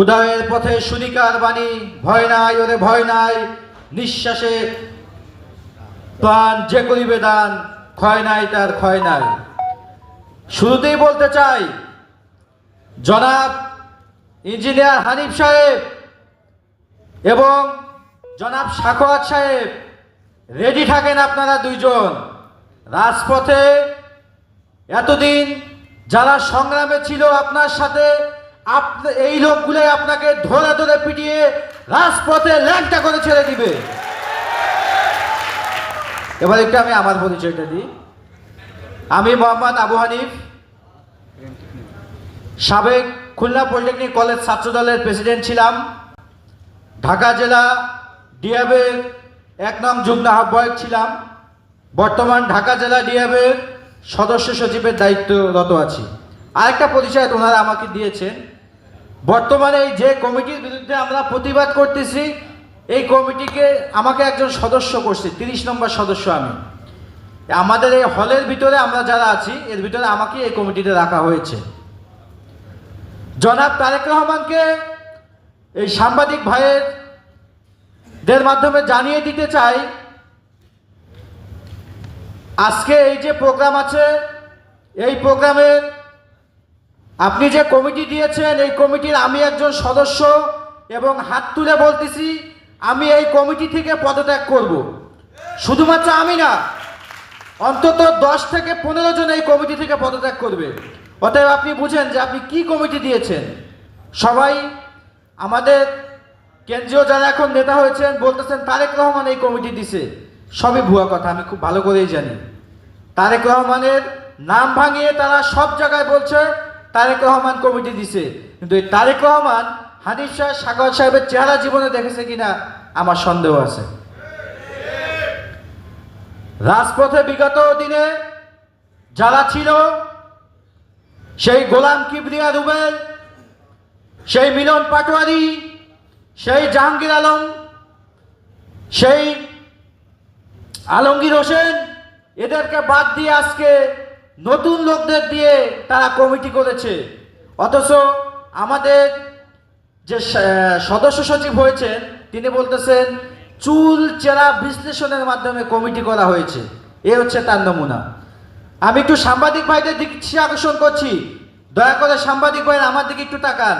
উদয়ের পথে সুনিকার বাণী, ভয় নাই ওরে ভয় নাই, নিঃশ্বাসে প্রাণ যে করিবে দান, ক্ষয় নাই তার ক্ষয় নাই। শুরুতেই বলতে চাই, জনাব ইঞ্জিনিয়ার হানিফ সাহেব এবং জনাব সাখোয়াত সাহেব, রেডি থাকেন আপনারা দুইজন। রাজপথে এতদিন যারা সংগ্রামে ছিল আপনার সাথে এই লোকগুলোই আপনাকে ধরে ধরে পিটিয়ে রাজপথে ল্যাংটা করে ছেড়ে দিবে। এবার একটু আমি আমার পরিচয়টা দিই। আমি মোহাম্মদ আবু হানিফ, সাবেক খুলনা পলিটেকনিক কলেজ ছাত্রদলের প্রেসিডেন্ট ছিলাম। ঢাকা জেলা ডিএবের এক নং যুগ্ম আহ্বায়ক ছিলাম। বর্তমান ঢাকা জেলা ডিএবের সদস্য সচিবের দায়িত্বরত আছি। আরেকটা পরিচয় ওনারা আমাকে দিয়েছেন। বর্তমানে এই যে কমিটির বিরুদ্ধে আমরা প্রতিবাদ করতেছি, এই কমিটিকে আমাকে একজন সদস্য করছে, তিরিশ নম্বর সদস্য আমি। আমাদের এই হলের ভিতরে আমরা যারা আছি, এর ভিতরে আমাকে এই কমিটিতে রাখা হয়েছে। জনাব তারেক রহমানকে এই সাংবাদিক ভাইয়ের দের মাধ্যমে জানিয়ে দিতে চাই আজকে এই যে প্রোগ্রাম আছে, এই প্রোগ্রামে আপনি যে কমিটি দিয়েছেন, এই কমিটির আমি একজন সদস্য এবং হাত তুলে বলতেছি, আমি এই কমিটি থেকে পদত্যাগ করব। শুধুমাত্র আমি না, অন্তত দশ থেকে পনেরো জন এই কমিটি থেকে পদত্যাগ করবে। অতএব আপনি বুঝেন যে আপনি কি কমিটি দিয়েছেন। সবাই, আমাদের কেন্দ্রীয় যারা এখন নেতা হয়েছেন, বলতেছেন, তারেক রহমান এই কমিটি দিছে। সবই ভুয়া কথা, আমি খুব ভালো করেই জানি। তারেক রহমানের নাম ভাঙিয়ে তারা সব জায়গায় বলছে, তারেক রহমান কমিটি দিছে। কিন্তু এই তারেক রহমান হানিফ সাহেব সাগর সাহেবের চেহারা জীবনে দেখেছে কিনা আমার সন্দেহ আছে। রাজপথে বিগত দিনে যারা ছিল, সেই গোলাম কিবরিয়া রুবেল, সেই মিলন পাটোয়ারি, সেই জাহাঙ্গীর আলম, সেই আলমগীর হোসেন, এদেরকে বাদ দিয়ে আজকে নতুন লোকদের দিয়ে তারা কমিটি করেছে। অথচ আমাদের যে সদস্য সচিব হয়েছেন, তিনি বলতেছেন, চুল চেরা বিশ্লেষণের মাধ্যমে কমিটি করা হয়েছে। এ হচ্ছে তার নমুনা। আমি একটু সাংবাদিক ভাইদের দিকে আকর্ষণ করছি। দয়া করে সাংবাদিক ভাই আমার দিকে একটু তাকান।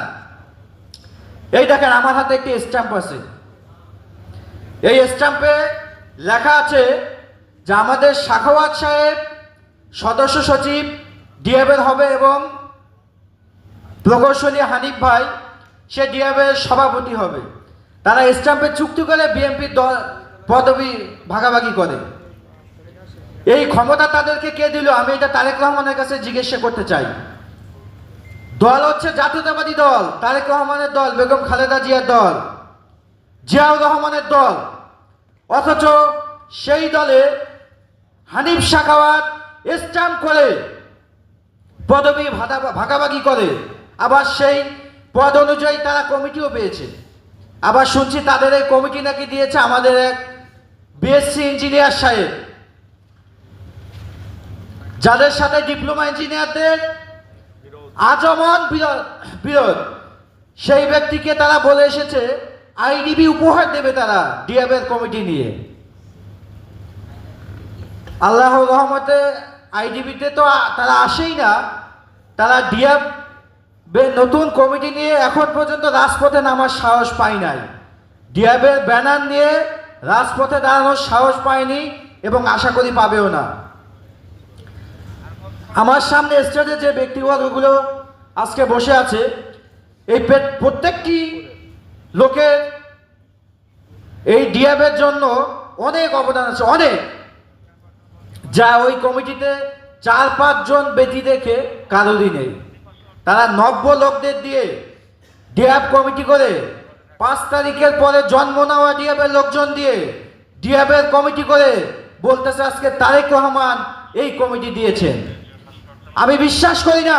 এই দেখেন, আমার হাতে একটি স্ট্যাম্প আছে। এই স্ট্যাম্পে লেখা আছে যে আমাদের শাখাওয়াত সাহেব, সদস্য সচিব ডিএবের হবে এবং প্রকৌশলী হানিফ ভাই, সে ডিএবের সভাপতি হবে। তারা স্ট্যাম্পে চুক্তি করে বিএনপির দল, পদবি ভাগাভাগি করে। এই ক্ষমতা তাদেরকে কে দিল? আমি এটা তারেক রহমানের কাছে জিজ্ঞাসা করতে চাই। দল হচ্ছে জাতীয়তাবাদী দল, তারেক রহমানের দল, বেগম খালেদা জিয়ার দল, জিয়াউর রহমানের দল। অথচ সেই দলে হানিফ শাখাওয়াত স্ট্যাম্প করে, পদবি ভাগা- ভাগাভাগি করে। আবার সেই পদ অনুযায়ী তারা কমিটিও পেয়েছে। আবার শুনছি তাদের এই কমিটি নাকি দিয়েছে আমাদের এক বিএসসি ইঞ্জিনিয়ার সাহেব। যাদের সাথে ডিপ্লোমা ইঞ্জিনিয়ারদের আজমন বিরোধ। সেই ব্যক্তিকে তারা বলে এসেছে আইডিবি উপহার দেবে তারা ডিএবের কমিটি নিয়ে। আল্লাহ রহমতে আইডিবিতে তো তারা আসেই না। তারা ডিএব নতুন কমিটি নিয়ে এখন পর্যন্ত রাজপথে নামার সাহস পায় নাই। ডিএবের ব্যানার নিয়ে রাজপথে দাঁড়ানোর সাহস পায়নি এবং আশা করি পাবেও না। আমার সামনে স্টেজে যে ব্যক্তিগতগুলো আজকে বসে আছে, এই প্রত্যেকটি লোকের এই ডিএবের জন্য অনেক অবদান আছে, অনেক। যা ওই কমিটিতে চার পাঁচজন ব্যক্তি দেখে কারোরই নেই। তারা নব্য লোকদের দিয়ে ডিএফ কমিটি করে পাঁচ তারিখের পরে জন্ম নেওয়া ডিএবের লোকজন দিয়ে ডিএবের কমিটি করে বলতেছে, আজকে তারেক রহমান এই কমিটি দিয়েছেন। আমি বিশ্বাস করি না